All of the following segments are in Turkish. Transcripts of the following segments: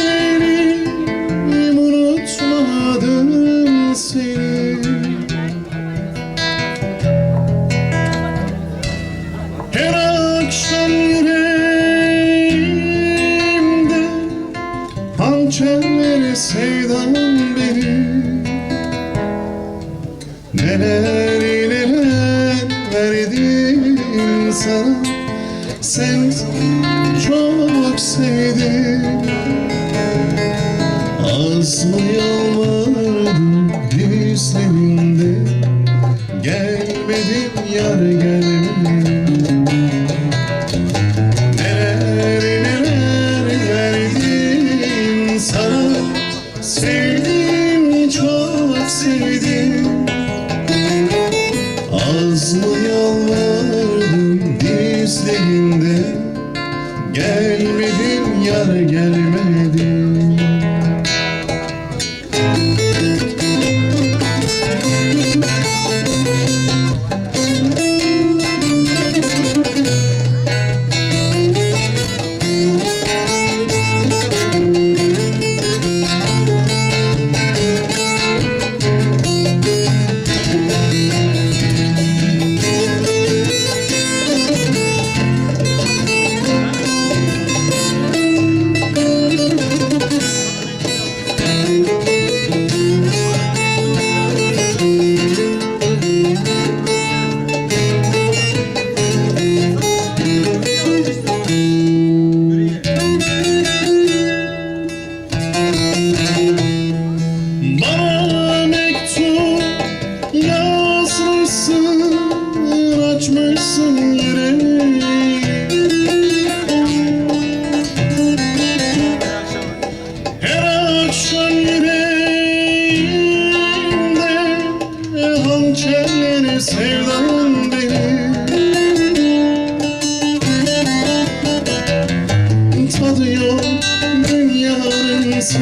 elim unutmadım seni. Her akşam yüreğimde Hançerleri sevdan benim Neler neler verdim sana Sen çok sevdim Az mı yalvardım hislerinde Gelmedim yar gelmedim Gelmedim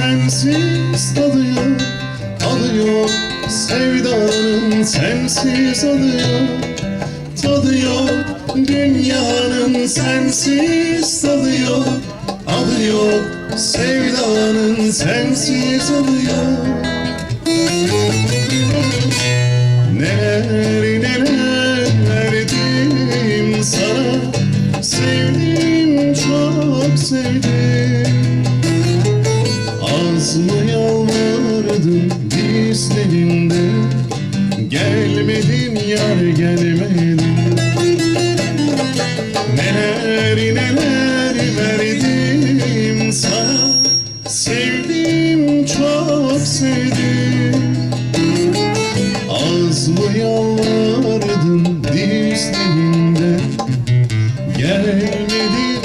sensiz tadı yok Tadı yok sevdanın sensiz adı yok Tadı yok dünyanın sensiz tadı yok sevdanın sensiz adı Neler neler verdim sana? Sevdim çok sevdim yalvardım dizlerinde Gelmedin yar gelmedin Neler neler verdim sana? Sevdim çok sevdim. Az mı yalvardım dizlerinde gelmedin